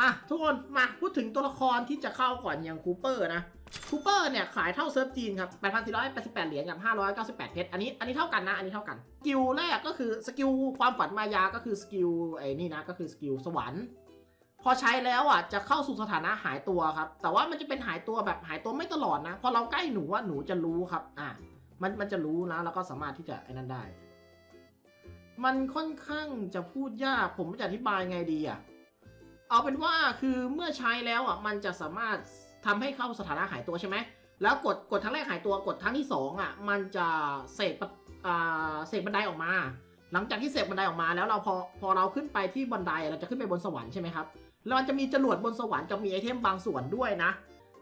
อะทุกคนมาพูดถึงตัวละครที่จะเข้าก่อนอย่างคูเปอร์นะคูเปอร์เนี่ยขายเท่าเซิร์ฟจีนครับ 8,488 เหรียญกับ 598 เพชร อันนี้ อันนี้เท่ากันนะ อันนี้เท่ากัน สกิลแรกก็คือสกิลความฝันมายา ก็คือสกิลไอ้นี่นะ ก็คือสกิลสวรรค์ พอใช้แล้วอะจะเข้าสู่สถานะหายตัวครับ แต่ว่ามันจะเป็นหายตัวแบบหายตัวไม่ตลอดนะ พอเราใกล้หนูว่าหนูจะรู้ครับ อะ มันมันจะรู้นะ แล้วก็สามารถที่จะไอ้นั่นได้ มันค่อนข้างจะพูดยาก ผมจะอธิบายไงดีอะ เอาเป็นว่าคือเมื่อใช้แล้วอะมันจะสามารถทำให้เข้าสถานะหายตัวใช่ไหมแล้วกดกดครั้งแรกหายตัวกดครั้งที่สองอะมันจะเสกปะอ่าเสกบันไดออกมา หลังจากที่เสกบันไดออกมา แล้วเราพอพอเราขึ้นไปที่บันไดเราจะขึ้นไปบนสวรรค์ใช่ไหมครับแล้วมันจะมีจรวดบนสวรรค์กับมีไอเทมบางส่วนด้วยนะ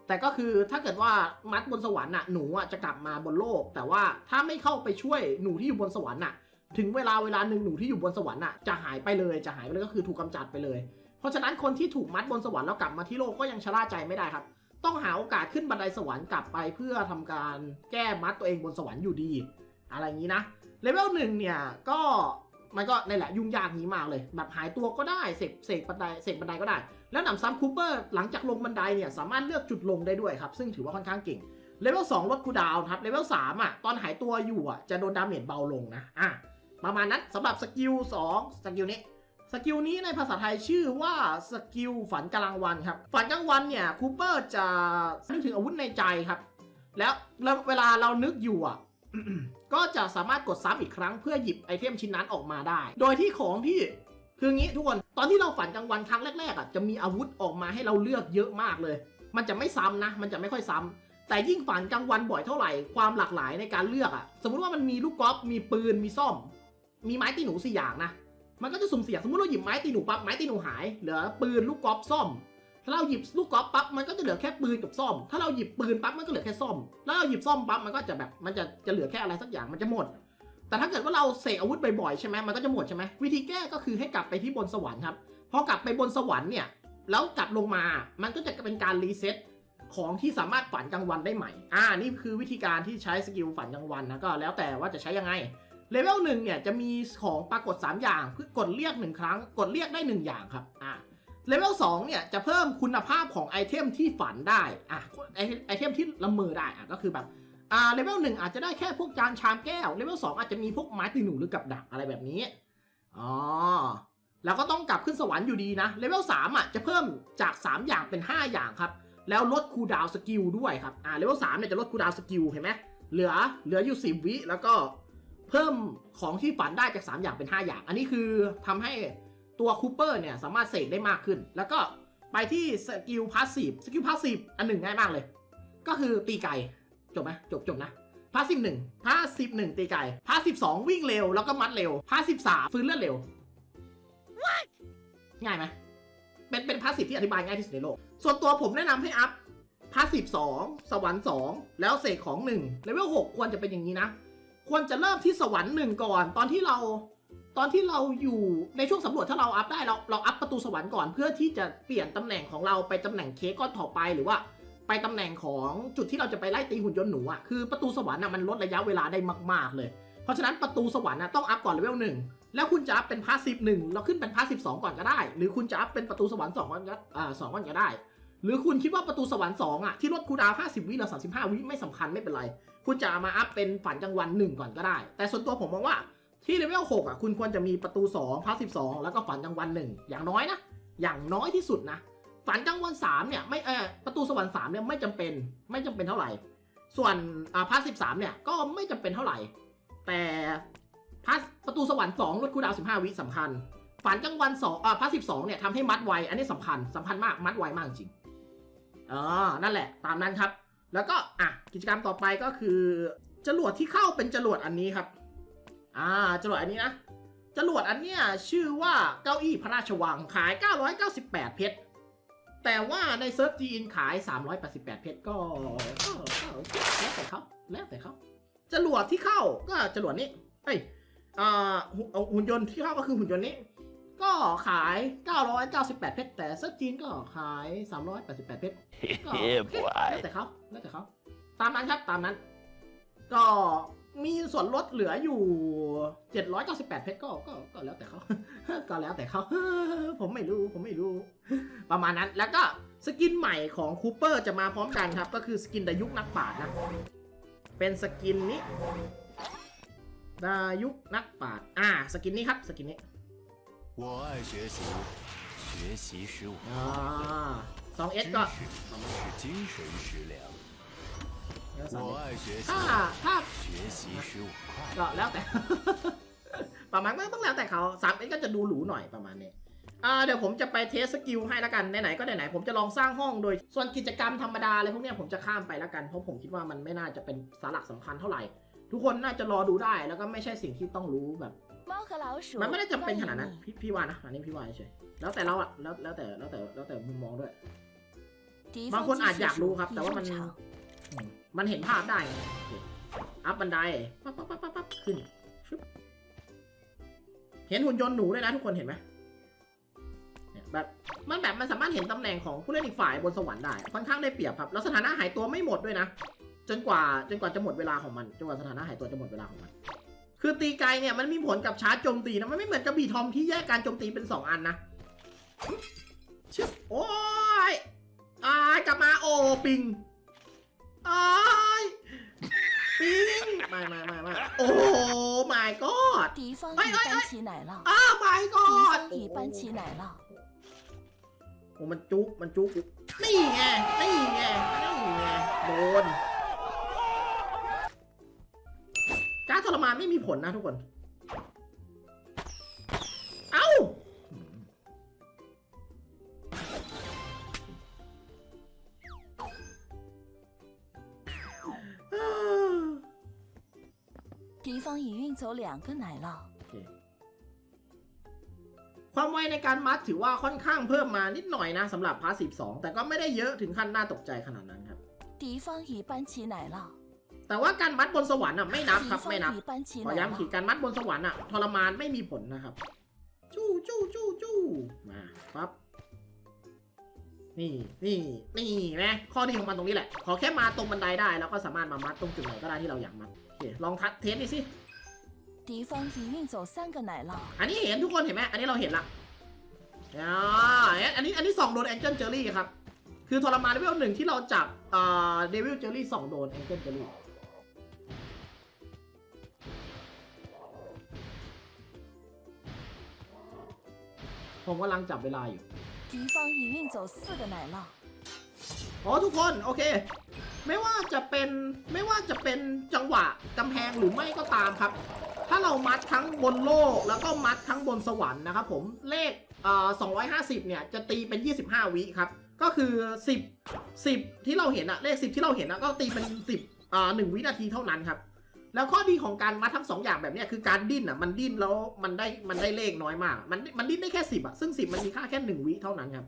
แต่ก็คือถ้าเกิดว่ามัดบนสวรรค์น่ะหนูอะจะกลับมาบนโลก แต่ว่าถ้าไม่เข้าไปช่วยหนูที่อยู่บนสวรรค์น่ะ ถึงเวลาเวลาหนึ่งหนูที่อยู่บนสวรรค์น่ะจะหายไปเลยจะหายไปเลยก็คือถูกกำจัดไปเลย เพราะฉะนั้นคนที่ถูกมัดบนสวรรค์แล้วกลับมาที่โลกก็ยังชะล่าใจไม่ได้ครับ ต้องหาโอกาสขึ้นบันไดสวรรค์กลับไปเพื่อทำการแก้มัดตัวเองบนสวรรค์อยู่ดี อะไรอย่างนี้นะเลเวลหนึ่งเนี่ยก็มันก็ในแหละยุ่งยากนี้มากเลย แบบหายตัวก็ได้เสกเสกบันไดเสกบันไดก็ได้ แล้วหนำซ้ำคูเปอร์หลังจากลงบันไดเนี่ยสามารถเลือกจุดลงได้ด้วยครับ ซึ่งถือว่าค่อนข้างเก่งเลเวล2ลดคูดาวครับเลเวล3อะตอนหายตัวอยู่อะจะโดนดาเมจเบาลงนะอะประมาณนั้นสำหรับสกิล2สกิลนี้ สกิลนี้ในภาษาไทยชื่อว่าสกิลฝันกลางวันครับ ฝันกลางวันเนี่ยคูเปอร์จะนึกถึงอาวุธในใจครับ แล้วเวลาเรานึกอยู่อะก็จะสามารถกดซ้ำอีกครั้งเพื่อหยิบไอเทมชิ้นนั้นออกมาได้ โดยที่ของที่คืองี้ทุกคน ตอนที่เราฝันกลางวันครั้งแรกๆอะจะมีอาวุธออกมาให้เราเลือกเยอะมากเลย มันจะไม่ซ้ำนะ มันจะไม่ค่อยซ้ำแต่ยิ่งฝันกลางวันบ่อยเท่าไหร่ความหลากหลายในการเลือกอะ สมมุติว่ามันมีลูกกอล์ฟมีปืนมีซ่อม มีไม้ตีหนูสี่อย่างนะ มันก็จะสุ่มเสี่ยงสมมติเราหยิบไม้ตีหนูปั๊บไม้ตีหนูหายเหลือปืนลูกกอล์ฟซ่อม ถ้าเราหยิบลูกกอล์ฟปั๊บมันก็จะเหลือแค่ปืนกับซ่อม ถ้าเราหยิบปืนปั๊บมันก็เหลือแค่ซ่อม แล้วเราหยิบซ่อมปั๊บมันก็จะแบบมันจะจะเหลือแค่อะไรสักอย่างมันจะหมด แต่ถ้าเกิดว่าเราเสกอาวุธบ่อยๆใช่ไหมมันก็จะหมดใช่ไหมวิธีแก้ก็คือให้กลับไปที่บนสวรรค์ครับพอกลับไปบนสวรรค์เนี่ยแล้วกลับลงมา มันก็จะเป็นการรีเซ็ตของที่สามารถฝันกลางวันได้ใหม่ อ่า นี่คือวิธีการที่ใช้สกิลฝันกลางวันนะก็แล้วแต่ว่าจะใช้ยังไง เลเวลหนึ่งเนี่ยจะมีของปรากฏ 3 อย่างเพื่อกดเรียก 1 ครั้ง กดเรียกได้ 1 อย่างครับอ่าเลเวล2เนี่ยจะเพิ่มคุณภาพของไอเทมที่ฝันได้อะไอไอเทมที่ละเมอได้อะก็คือแบบอ่าเลเวลหนึ่งอาจจะได้แค่พวกจานชามแก้วเลเวลสองอาจจะมีพวกไม้ตีหนูหรือกับดักอะไรแบบนี้อ๋อแล้วก็ต้องกลับขึ้นสวรรค์อยู่ดีนะเลเวลสามอะจะเพิ่มจาก 3 อย่างเป็น 5 อย่างครับ แล้วลดคูดาวสกิลด้วยครับอ่าเลเวลสามเนี่ยจะลดคูดาวสกิลเห็นไหมเหลือเหลืออยู่10วิแล้วก็ เพิ่มของที่ฝันได้จาก 3 อย่างเป็น 5 อย่าง อันนี้คือทำให้ตัวคูเปอร์เนี่ยสามารถเสกได้มากขึ้น แล้วก็ไปที่สกิลพาสซีฟสกิลพาสซีฟอันหนึ่งง่ายมากเลย ก็คือตีไก่จบไหมจบจบนะพาสซีฟหนึ่งพาสซีฟหนึ่งตีไก่พาสซีฟสองวิ่งเร็วแล้วก็มัดเร็วพาสซีฟสามฟื้นเลือดเร็วง่ายไหมเป็นเป็นพาสซีฟที่อธิบายง่ายที่สุดในโลก ส่วนตัวผมแนะนำให้อัพพาสซีฟสองสวรรค์สองแล้วเสกของหนึ่งเลเวลหกควรจะเป็นอย่างนี้นะ ควรจะเริ่มที่สวรรค์หนึ่งก่อน ตอนที่เราตอนที่เราอยู่ในช่วงสำรวจถ้าเราอัพได้เราเราอัพประตูสวรรค์ก่อน เพื่อที่จะเปลี่ยนตำแหน่งของเราไปตำแหน่งเค้กก้อนต่อไปหรือว่า ไปตำแหน่งของจุดที่เราจะไปไล่ตีหุ่นยนต์หนูอะคือประตูสวรรค์อะมันลดระยะเวลาได้มาก ๆเลย เพราะฉะนั้นประตูสวรรค์อะต้องอัพก่อนเลเวลหนึ่งแล้วคุณจะอัพเป็นพาสซีฟหนึ่งแล้วขึ้นเป็นพาสซีฟสองก่อนก็ได้ หรือคุณจะอัพเป็นประตูสวรรค์สองก่อนก็อ่าสองก่อนก็ได้ หรือคุณคิดว่าประตูสวรรค์สองอะที่ลดคูดาวน์50วิหรือ35วิไม่สำคัญไม่เป็นไร คุณจะเอามาอัพเป็นฝันกลางวันหนึ่งก่อนก็ได้ แต่ส่วนตัวผมมองว่าที่เลเวล6อะคุณควรจะมีประตู2พาสซีฟ2แล้วก็ฝันกลางวันหนึ่งอย่างน้อยนะ อย่างน้อยที่สุดนะ ฝันกลางวัน3เนี่ยไม่เออประตูสวรรค์3เนี่ยไม่จำเป็นไม่จำเป็นเท่าไหร่ ส่วนอ่าพาสซีฟ3เนี่ยก็ไม่จำเป็นเท่าไหร่ แต่พาสประตูสวรรค์2ลดคูดาวน์15วิสำคัญ ฝันกลางวัน2อ่าพาสซีฟ2เนี่ยทำให้มัดไวอันนี้สำคัญสำคัญมากมัดไวมากจริงอ๋อนั่นแหละ ตามนั้นครับ แล้วก็อะกิจกรรมต่อไปก็คือ จรวดที่เข้าเป็นจรวดอันนี้ครับ อ่าจรวดอันนี้นะจรวดอันเนี้ยชื่อว่าเก้าอี้พระราชวังขาย 998 เพชร แต่ว่าในเซิร์ฟจีนขาย 388 เพชรก็ก็ก็แล้วแต่เขาแล้วแต่เขาจรวดที่เข้าก็จรวดนี้เอ้ยอ่าหุ่นยนต์ที่เข้าก็คือหุ่นยนต์นี้ ก็ขาย 998 เพชร แต่เซิร์ฟจีนก็ขาย 388 เพชรก็ Yeah, โอเค boy. แล้วแต่เขาแล้วแต่เขาตามนั้นครับตามนั้น ก็มีส่วนลดเหลืออยู่ 798 เพชรก็ก็ก็แล้วแต่เขาก็แล้วแต่เขาผมไม่รู้ผมไม่รู้ ประมาณนั้นแล้วก็สกินใหม่ของคูเปอร์จะมาพร้อมกันครับ ก็คือสกินดายุคนักปราชญ์นะ เป็นสกินนี้ดายุคนักปราชญ์อ่า สกินนี้ครับสกินนี้ 我爱学习，学习使我 อ่าสองเอส 知 ก็ 识是精神食粮。 สอง 我 S 爱学习， ถ้าถ้า 学习使我快 ก็ 乐。 แล้วแต่ ประมาณนั้นต้องแล้วแต่เขาสามเอก็จะดูหรูหน่อยประมาณนี้อ่าเดี๋ยวผมจะไปเทสสกิลให้แล้วกันไหนๆก็ไหนๆผมจะลองสร้างห้องโดย ส่วนกิจกรรมธรรมดาอะไรพวกเนี้ยผมจะข้ามไปแล้วกันเพราะผมคิดว่ามันไม่น่าจะเป็นสาระสำคัญเท่าไหร่ ทุกคนน่าจะรอดูได้แล้วก็ไม่ใช่สิ่งที่ต้องรู้แบบ 猫和老鼠 มันไม่ได้จำเป็นขนาดนั้น 欢迎 พี่พี่ว่านะอันนี้พี่ว่าเฉยแล้วแต่เราอะแล้วแล้วแต่แล้วแต่แล้วแต่มุมมองด้วย 你敌 บาง 方 คนอาจ 机 อยาก 械 รู้ 鼠 ครับ แต่ 已 ว่ามัน 入场， อืมมันเห็นภาพได้ไงโอเคอัพบันไดปั๊บปั๊บปั๊บปั๊บปั๊บขึ้นชึบเห็นหุ่นยนต์หนูด้วยนะทุกคนเห็นไหมเนี่ยแบบมันแบบมันสามารถเห็นตำแหน่งของผู้เล่นอีกฝ่ายบนสวรรค์ได้ ค่อนข้างได้เปรียบครับ แล้วสถานะหายตัวไม่หมดด้วยนะ จนกว่าจนกว่าจะหมดเวลาของมัน จนกว่าสถานะหายตัวจะหมดเวลาของมัน คือตีไกลเนี่ยมันมีผลกับชาร์จโจมตีนะ มันไม่เหมือนกับบีทอมที่แยกการโจมตีเป็นสองอันนะชึบโอ้ยอายกลับมาโอ้ปิง อายปิงไม่ไม่ไม่ไม่โอ้ my god 敌方哎哎已搬起奶酪， อ้าว my 敌 god 方已搬起奶酪， โอ้มันจุกมันจุกนี่ไงนี่ไงนี่ไงโดน ทรมานไม่มีผลนะทุกคน เอ้า 敌方已运走两个奶酪， โอเคความไวในการมัดถือว่าค่อนข้างเพิ่มมานิดหน่อยนะสำหรับพาสซีฟ2แต่ก็ไม่ได้เยอะถึงขั้นน่าตกใจขนาดนั้นครับ 敌方已搬起奶酪， แต่ว่าการมัดบนสวรรค์อะไม่นับครับไม่นับขอย้ำขีดการมัดบนสวรรค์อะทรมานไม่มีผลนะครับ จู้จู้จู้จู้มาปั๊บนี่นี่นี่นะข้อดีของมันตรงนี้แหละ ขอแค่มาตรงบันไดได้แล้วก็สามารถมามัดตรงจุดไหนก็ได้ที่เราอยากมัดโอเคลองทัดเทสดิสิอันนี้เห็นทุกคนเห็นไหมอันนี้เราเห็นละอ่าอันนี้อันนี้สองโดนแองเจิลเจอรี่ครับ คือทรมานเลเวลหนึ่งที่เราจับเอ่เดวิลเจอรี่สองโดนแองเจิลเจอรี่ ผมกำลังจับเวลาอยู่ 敌方已运走四个奶酪， อ๋อทุกคนโอเค ไม่ว่าจะเป็นไม่ว่าจะเป็นจังหวะกำแพงหรือไม่ก็ตามครับ ถ้าเรามัดทั้งบนโลกแล้วก็มัดทั้งบนสวรรค์นะครับผมเลขเอ่อ250 เนี่ยจะตีเป็น 25 วิครับ ก็คือ 10 10 ที่เราเห็นอะเลข 10 ที่เราเห็นอะก็ตีเป็น 10อ่า1วินาทีเท่านั้นครับ แล้วข้อดีของการมัดทั้งสองอย่างแบบเนี้ยคือการดิ้นอะมันดิ้นแล้วมันได้มันได้เลขน้อยมาก มันมันดิ้นได้แค่สิบอะซึ่งสิบมันมีค่าแค่หนึ่งวิเท่านั้นครับ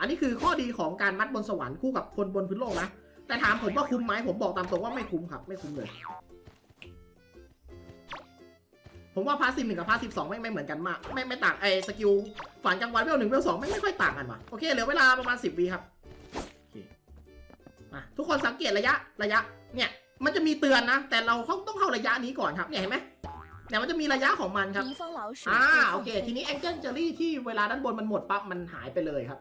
อันนี้คือข้อดีของการมัดบนสวรรค์คู่กับคนบนพื้นโลกนะแต่ถามผมว่าคุ้มไหมผมบอกตามตรงว่าไม่คุ้มครับไม่คุ้มเลย ผมว่าพาสซีฟหนึ่งกับพาสซีฟสองไม่ไม่เหมือนกันมาก ไม่ไม่ต่างไอ้สกิลฝันกลางวันเวลหนึ่งเวลสองไม่ไม่ค่อยต่างกันว่ะโอเคเหลือเวลาประมาณสิบวิครับทุกคนสังเกตระยะระยะเนี่ย มันจะมีเตือนนะ แต่เราต้องเข้าระยะนี้ก่อนครับเนี่ยเห็นไหมเนี่ยมันจะมีระยะของมันครับอ่าโอเค ทีนี้แองเจิลเจอรี่ที่เวลาด้านบนมันหมดปั๊บมันหายไปเลยครับ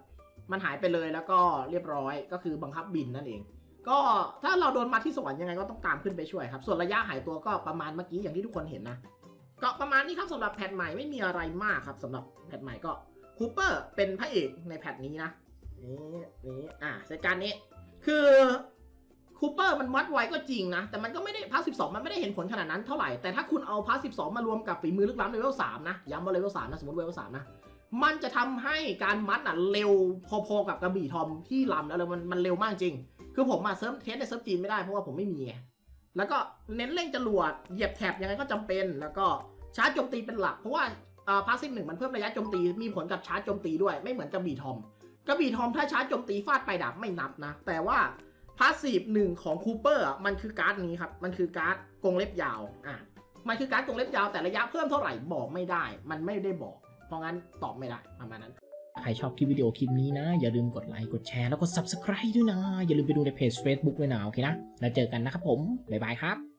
มันหายไปเลยแล้วก็เรียบร้อยก็คือบังคับบินนั่นเอง ก็ถ้าเราโดนมาที่สวรรค์ยังไงก็ต้องตามขึ้นไปช่วยครับ ส่วนระยะหายตัวก็ประมาณเมื่อกี้อย่างที่ทุกคนเห็นนะก็ประมาณนี้ครับสำหรับแพทใหม่ไม่มีอะไรมากครับสำหรับแพทใหม่ก็คูเปอร์เป็นพระเอกในแพทนี้นะนี่นี่อ่าเหตุการณ์นี้ คือ คูเปอร์มันวัดไวก็จริงนะ แต่มันก็ไม่ได้พาร์ท12มันไม่ได้เห็นผลขนาดนั้นเท่าไหร่ แต่ถ้าคุณเอาพาร์ท12มารวมกับฝีมือลึกล้ำเลเวล3นะ ย้ำว่าเลเวล3นะ สมมติเลเวล3นะ มันจะทำให้การมัดอะเร็วพอๆกับกระบี่ทอมที่ลำแล้วเลยมันมันเร็วมากจริง คือผมมาเซิร์ฟเทสในเซิร์ฟจีนไม่ได้เพราะว่าผมไม่มีไงแล้วก็เน้นเร่งจรวดเหยียบแถบยังไงก็จำเป็น แล้วก็ชาร์จโจมตีเป็นหลัก เพราะว่าพาสซีฟหนึ่งมันเพิ่มระยะโจมตีมีผลกับชาร์จโจมตีด้วยไม่เหมือนกระบี่ทอมกระบี่ทอมถ้าชาร์จโจมตีฟาดไปดับไม่นับนะ แต่ว่า พาสซีฟหนึ่งของคูเปอร์มันคือการ์ดนี้ครับ มันคือการ์ดกรงเล็บยาวอะมันคือการ์ดกรงเล็บยาวแต่ระยะเพิ่มเท่าไหร่บอกไม่ได้ มันไม่ได้บอก เพราะงั้นตอบไม่ได้ประมาณนั้นใครชอบคลิปวิดีโอคลิปนี้นะ อย่าลืมกดไลค์กดแชร์แล้วก็ Subscribe ด้วยนะ อย่าลืมไปดูในเพจ Facebook ด้วยนะ โอเคนะ แล้วเจอกันนะครับผม บ๊ายบายครับ